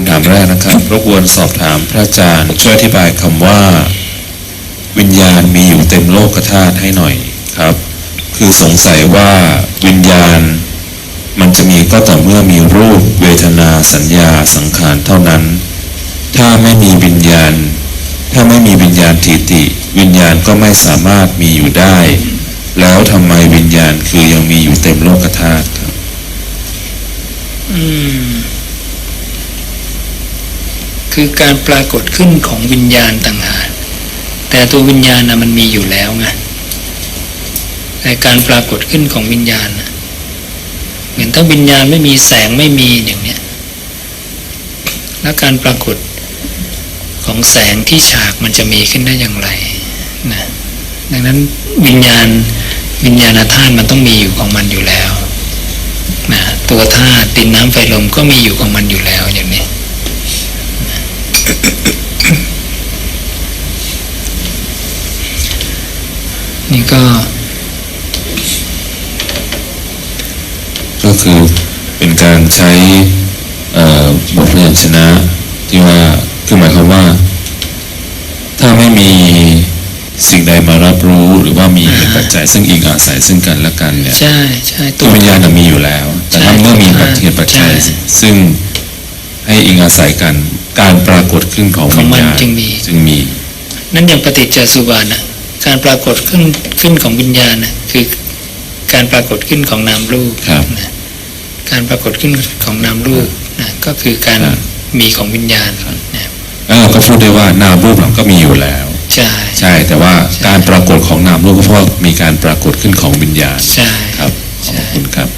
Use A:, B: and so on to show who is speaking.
A: ำถามแรกนะครับรบกวนสอบถามพระอาจารย์ ช่วยอธิบายคำว่า วิญญาณมีอยู่เต็มโลกธาตุให้หน่อยครับ คือสงสัยว่าวิญญาณ มันจะมีก็ต่อเมื่อมีรูป เวทนาสัญญาสังขารเท่านั้น ถ้าไม่มีวิญญาณ ถ้าไม่มีวิญญาณทิติ วิญญาณก็ไม่สามารถมีอยู่ได้ แล้วทำไมวิญญาณคือยังมีอยู่เต็มโลกธาตุครับ
B: อืม คือการปรากฏขึ้นของวิญญาณต่างหากแต่ตัววิญญาณนะมันมีอยู่แล้วไงแต่การปรากฏขึ้นของวิญญาณนะเหมือนถ้าวิญญาณไม่มีแสงไม่มีอย่างเนี้ยแล้วการปรากฏของแสงที่ฉากมันจะมีขึ้นได้อย่างไรนะดังนั้นวิญญาณวิญญาณธาตุมันต้องมีอยู่ของมันอยู่แล้วนะตัวธาตุดินน้ำไฟลมก็มีอยู่ของมันอยู่แล้วอย่าง นี้นี่ก็
A: ก็คือเป็นการใช้เอ่อบทพยัญชนะที่ว่าคือหมายความว่า ถ้าไม่มีสิ่งใดมารับรู้หรือว่ามีเหตุปัจจัยซึ่งอิงอาศัยซึ่งกันและกันเนี่ย
B: ใช่ใช่
A: ตัววิญญาณน่ะมีอยู่แล้ว แต่ถ้า
B: ใช่
A: เมื่อมี
B: ใช่
A: เหตุปัจจัย
B: ใช่
A: ซึ่งให้อิงอาศัยกัน การปรากฏขึ้นของ
B: ขอ
A: วิ
B: ง
A: ญ
B: มัน
A: ญาณ
B: จึงมี
A: จึงมี
B: นั่นอย่างปฏิจจสุบานนะ การปรากฏขึ้นขึ้นของวิญญาณนะคือการปรากฏขึ้นของนามรูป
A: ครับ
B: นะการปรากฏขึ้นของนามรูปนะก็คือการ
A: ครับ
B: มีของวิญญาณนะ
A: แล้วเราก็พูดได้ว่านามรูปเราก็มีอยู่แล้ว
B: ใช่
A: ใช่แต่ว่าการปรากฏของนามรูปก็เพราะว่ามีการปรากฏขึ้นของวิญญาณ
B: ใช่
A: ครับขอบ
B: ใช่
A: คุณครับ